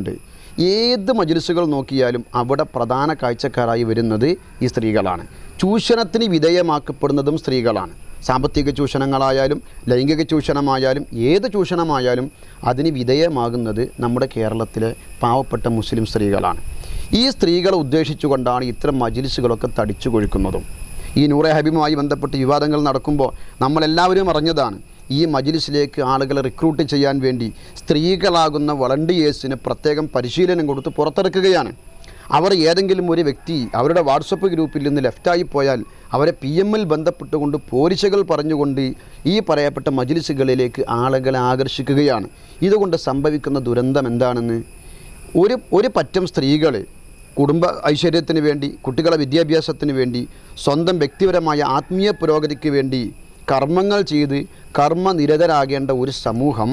ഉണ്ട്. ഏത് മജുലിസുകൾ നോക്കിയാലും അവിടെ പ്രധാന കാഴ്ചക്കാരായി വരുന്നത് ഈ സ്ത്രീകളാണ്. ചൂഷണത്തിന് വിധേയമാക്കപ്പെടുന്നതും സ്ത്രീകളാണ്. സാമ്പത്തിക ചൂഷണങ്ങളായാലും ലൈംഗിക ചൂഷണമായാലും ഏത് ചൂഷണമായാലും അതിന് വിധേയമാകുന്നത് നമ്മുടെ കേരളത്തിലെ പാവപ്പെട്ട മുസ്ലിം സ്ത്രീകളാണ്. ഈ സ്ത്രീകളെ ഉദ്ദേശിച്ചുകൊണ്ടാണ് ഇത്തരം മജിലിസുകളൊക്കെ തടിച്ചു കൊഴുക്കുന്നതും. ഈ നൂറെ ഹബീബുമായി ബന്ധപ്പെട്ട് വിവാദങ്ങൾ നടക്കുമ്പോൾ നമ്മളെല്ലാവരും അറിഞ്ഞതാണ്. ഈ മജിലിസിലേക്ക് ആളുകളെ റിക്രൂട്ട് ചെയ്യാൻ വേണ്ടി സ്ത്രീകളാകുന്ന വളണ്ടിയേഴ്സിന് പ്രത്യേകം പരിശീലനം കൊടുത്ത് പുറത്തിറക്കുകയാണ് അവർ ഏതെങ്കിലും ഒരു വ്യക്തി അവരുടെ വാട്സപ്പ് ഗ്രൂപ്പിൽ നിന്ന് ലെഫ്റ്റായി പോയാൽ അവരെ പി എമ്മിൽ ബന്ധപ്പെട്ടുകൊണ്ട് പോലീസുകൾ പറഞ്ഞുകൊണ്ട് ഈ പറയപ്പെട്ട മജിലിസുകളിലേക്ക് ആളുകളെ ആകർഷിക്കുകയാണ്. ഇതുകൊണ്ട് സംഭവിക്കുന്ന ദുരന്തം എന്താണെന്ന് ഒരു ഒരു പറ്റം സ്ത്രീകൾ കുടുംബ ഐശ്വര്യത്തിന് വേണ്ടി കുട്ടികളെ വിദ്യാഭ്യാസത്തിന് വേണ്ടി സ്വന്തം വ്യക്തിപരമായ ആത്മീയ പുരോഗതിക്ക് വേണ്ടി കർമ്മങ്ങൾ ചെയ്ത് കർമ്മനിരതരാകേണ്ട ഒരു സമൂഹം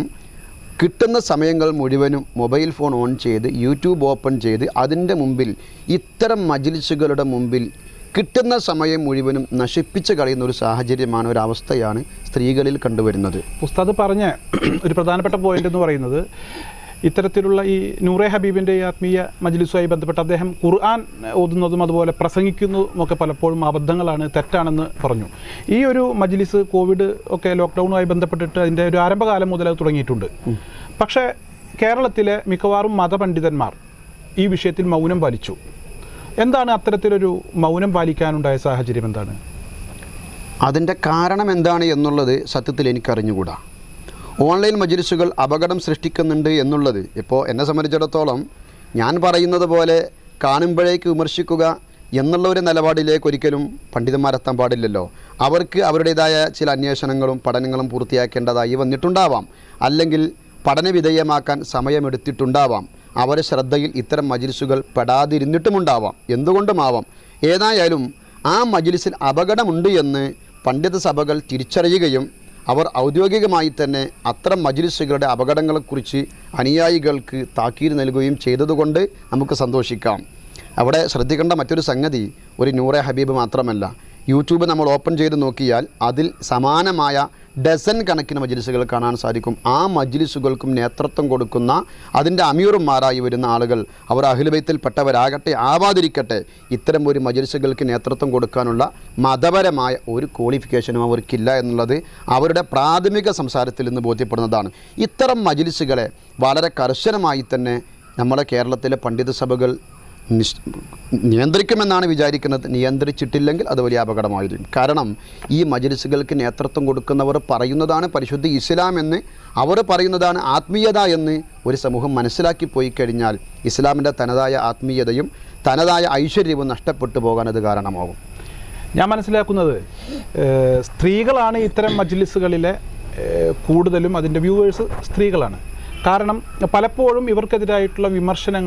കിട്ടുന്ന സമയങ്ങൾ മുഴുവനും മൊബൈൽ ഫോൺ ഓൺ ചെയ്ത് യൂട്യൂബ് ഓപ്പൺ ചെയ്ത് അതിന്റെ മുമ്പിൽ ഇത്തരം മജിലിസുകളുടെ മുമ്പിൽ കിട്ടുന്ന സമയം മുഴുവനും നശിപ്പിച്ച് കളയുന്ന ഒരു സാഹചര്യമാണ് ഒരു അവസ്ഥയാണ് സ്ത്രീകളിൽ കണ്ടുവരുന്നത്. ഉസ്താദ് പറഞ്ഞ ഒരു പ്രധാനപ്പെട്ട പോയിന്റ് എന്ന് പറയുന്നത് ഇത്തരത്തിലുള്ള ഈ നൂറെ ഹബീബിന്റെ ഈ ആത്മീയ മജ്ലിസുമായി ബന്ധപ്പെട്ട് അദ്ദേഹം ഖുർആൻ ഓതുന്നതും അതുപോലെ പ്രസംഗിക്കുന്നതും ഒക്കെ പലപ്പോഴും അബദ്ധങ്ങളാണ് തെറ്റാണെന്ന് പറഞ്ഞു. ഈ ഒരു മജ്ലിസ് കോവിഡ് ഒക്കെ ലോക്ക്ഡൗണുമായി ബന്ധപ്പെട്ടിട്ട് അതിന്റെ ഒരു ആരംഭകാലം മുതൽ അത് തുടങ്ങിയിട്ടുണ്ട്. പക്ഷേ കേരളത്തിലെ മിക്കവാറും മതപണ്ഡിതന്മാർ ഈ വിഷയത്തിൽ മൗനം പാലിച്ചു. എന്താണ് അത്തരത്തിലൊരു മൗനം പാലിക്കാനുണ്ടായ സാഹചര്യം എന്താണ്? അതിന്റെ കാരണം എന്താണ് എന്നുള്ളത് സത്യത്തിൽ എനിക്കറിഞ്ഞുകൂടാ. ഓൺലൈൻ മജിലിസുകൾ അപകടം സൃഷ്ടിക്കുന്നുണ്ട് എന്നുള്ളത് ഇപ്പോൾ എന്നെ സംബന്ധിച്ചിടത്തോളം ഞാൻ പറയുന്നത് പോലെ കാണുമ്പോഴേക്ക് വിമർശിക്കുക എന്നുള്ള ഒരു നിലപാടിലേക്ക് ഒരിക്കലും പണ്ഡിതന്മാരെത്താൻ പാടില്ലല്ലോ. അവർക്ക് അവരുടേതായ ചില അന്വേഷണങ്ങളും പഠനങ്ങളും പൂർത്തിയാക്കേണ്ടതായി വന്നിട്ടുണ്ടാവാം. അല്ലെങ്കിൽ പഠനവിധേയമാക്കാൻ സമയമെടുത്തിട്ടുണ്ടാവാം. അവരെ ശ്രദ്ധയിൽ ഇത്തരം മജിലിസുകൾ പെടാതിരുന്നിട്ടുമുണ്ടാവാം. എന്തുകൊണ്ടുമാവാം? ഏതായാലും ആ മജിലിസിൽ അപകടമുണ്ട് എന്ന് പണ്ഡിത സഭകൾ തിരിച്ചറിയുകയും അവർ ഔദ്യോഗികമായി തന്നെ അത്തരം മജിലിസുകളുടെ അപകടങ്ങളെക്കുറിച്ച് അനുയായികൾക്ക് താക്കീത് നൽകുകയും ചെയ്തതുകൊണ്ട് നമുക്ക് സന്തോഷിക്കാം. അവിടെ ശ്രദ്ധിക്കേണ്ട മറ്റൊരു സംഗതി ഒരു നൂറെ ഹബീബ് മാത്രമല്ല. യൂട്യൂബ് നമ്മൾ ഓപ്പൺ ചെയ്ത് നോക്കിയാൽ അതിൽ സമാനമായ ഡസൻ കണക്കിന് മജ്ലിസുകൾ കാണാൻ സാധിക്കും. ആ മജ്ലിസുകൾക്കും നേതൃത്വം കൊടുക്കുന്ന അതിന്റെ അമീറുമാരായി വരുന്ന ആളുകൾ അവർ അഖിലബൈത്തിൽപ്പെട്ടവരാകട്ടെ ആവാതിരിക്കട്ടെ ഇത്തരം ഒരു മജ്ലിസുകൾക്ക് നേതൃത്വം കൊടുക്കാനുള്ള മതപരമായ ഒരു ക്വാളിഫിക്കേഷനും അവർക്കില്ല എന്നുള്ളത് അവരുടെ പ്രാഥമിക സംസാരത്തിൽ നിന്ന് ബോധ്യപ്പെടുന്നതാണ്. ഇത്തരം മജ്ലിസുകളെ വളരെ കർശനമായി തന്നെ നമ്മുടെ കേരളത്തിലെ പണ്ഡിത സഭകൾ നിയന്ത്രിക്കുമെന്നാണ് വിചാരിക്കുന്നത്. നിയന്ത്രിച്ചിട്ടില്ലെങ്കിൽ അത് വലിയ അപകടമായിരിക്കും. കാരണം ഈ മജലിസുകൾക്ക് നേതൃത്വം കൊടുക്കുന്നവർ പറയുന്നതാണ് പരിശുദ്ധ ഇസ്ലാം എന്ന്. അവർ പറയുന്നതാണ് ആത്മീയത എന്ന് ഒരു സമൂഹം മനസ്സിലാക്കി പോയി കഴിഞ്ഞാൽ ഇസ്ലാമിന്റെ തനതായ ആത്മീയതയും തനതായ ഐശ്വര്യവും നഷ്ടപ്പെട്ടു പോകാൻ അത് കാരണമാകും. ഞാൻ മനസ്സിലാക്കുന്നത് സ്ത്രീകളാണ് ഇത്തരം മജ്ലിസുകളിലെ കൂടുതലും അതിന്റെ വ്യൂവേഴ്സ് സ്ത്രീകളാണ്. കാരണം പലപ്പോഴും ഇവർക്കെതിരായിട്ടുള്ള വിമർശനങ്ങൾ